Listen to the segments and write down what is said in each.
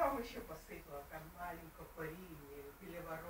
Я вам ще посипала там маленько коріння, біля ворот.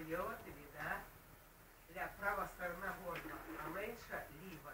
хуйова тобі, да? Ля, права сторона горла, а менша ліва.